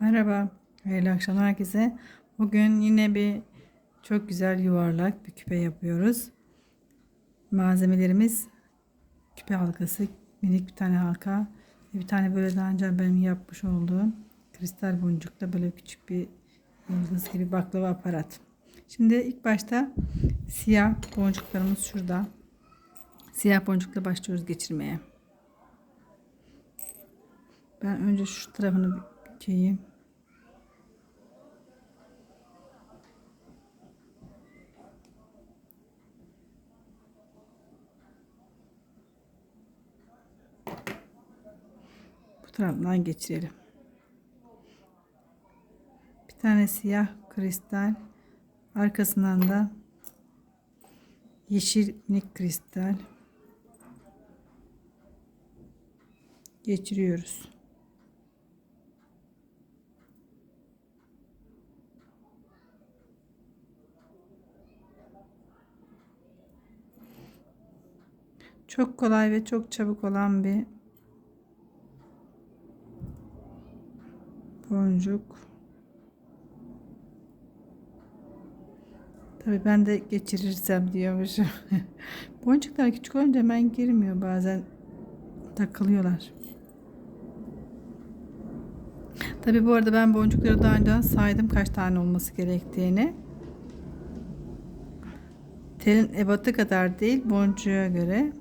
Merhaba, hayırlı akşamlar herkese. Bugün yine bir çok güzel yuvarlak bir küpe yapıyoruz. Malzemelerimiz küpe halkası, minik bir tane halka, bir tane böyle daha önce benim yapmış olduğum kristal boncukla böyle küçük bir yıldız gibi baklava aparat. Şimdi ilk başta siyah boncuklarımız şurada. Siyah boncukla başlıyoruz geçirmeye. Ben önce şu tarafını dikeyim. Bu taraftan geçirelim. Bir tane siyah kristal. Arkasından da yeşil minik kristal geçiriyoruz. Çok kolay ve çok çabuk olan bir boncuk. Tabii ben de geçirirsem diyormuşum. Boncuklar küçük olunca hemen girmiyor bazen takılıyorlar. Tabii bu arada ben boncukları daha önceden saydım kaç tane olması gerektiğini. Telin ebatı kadar değil boncuğa göre.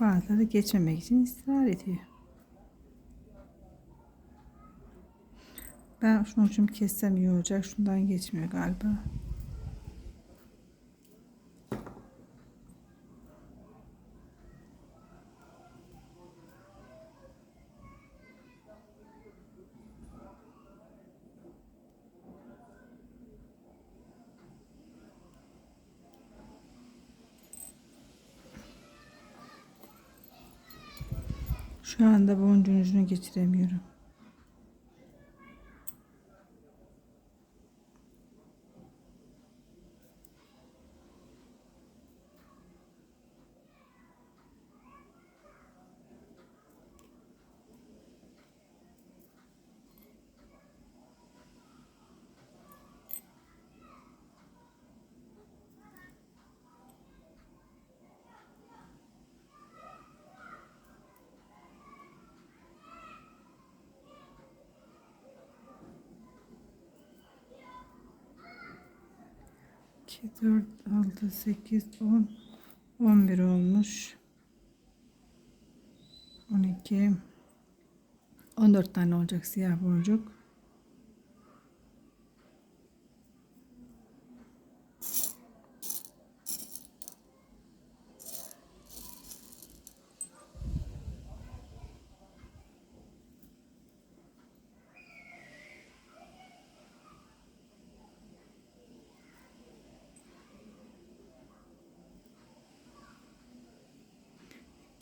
Bazıları geçmemek için ısrar ediyor. Ben şunu şimdi kessem iyi olacak. Şundan geçmiyor galiba. Şu anda boncuğun geçiremiyorum. İki, dört, altı, sekiz, on, on bir olmuş. On iki, on dört tane olacak siyah boncuk.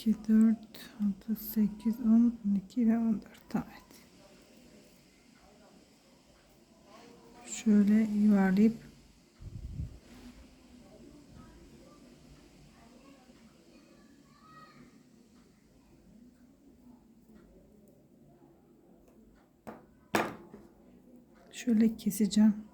İki, dört, altı, sekiz, on, on iki ve on dört. Evet. Şöyle yuvarlayıp şöyle keseceğim.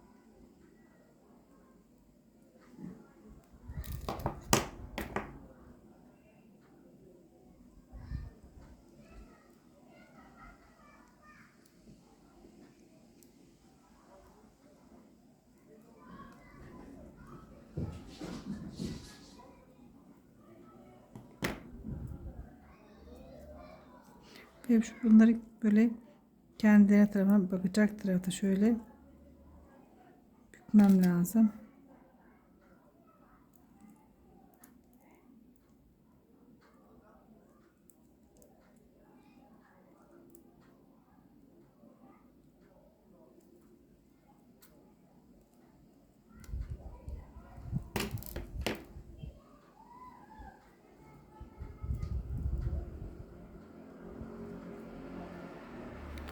Ve bunları böyle kendilerine tarafa bakacak tarafta şöyle bükmem lazım.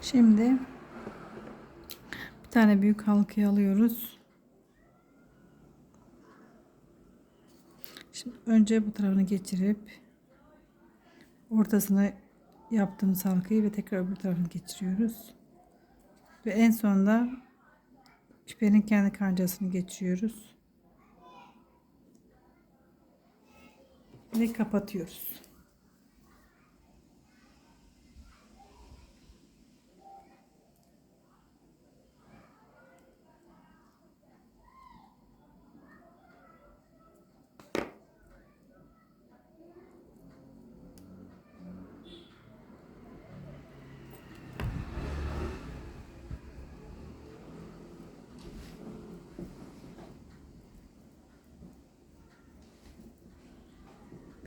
Şimdi bir tane büyük halkayı alıyoruz. Şimdi önce bu tarafını geçirip ortasına yaptığımız halkayı ve tekrar öbür tarafını geçiriyoruz. Ve en sonunda küpenin kendi kancasını geçiriyoruz. Ve kapatıyoruz.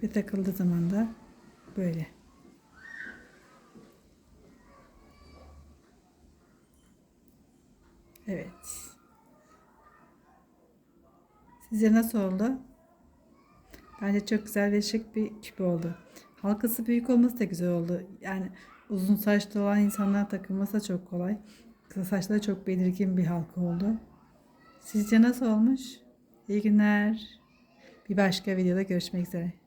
Ve takıldığı zaman da böyle. Evet. Sizce nasıl oldu? Bence çok güzel ve şık bir küpe oldu. Halkası büyük olması da güzel oldu. Yani uzun saçlı olan insanlar takılması da çok kolay. Kısa saçlı da çok belirgin bir halka oldu. Sizce nasıl olmuş? İyi günler. Bir başka videoda görüşmek üzere.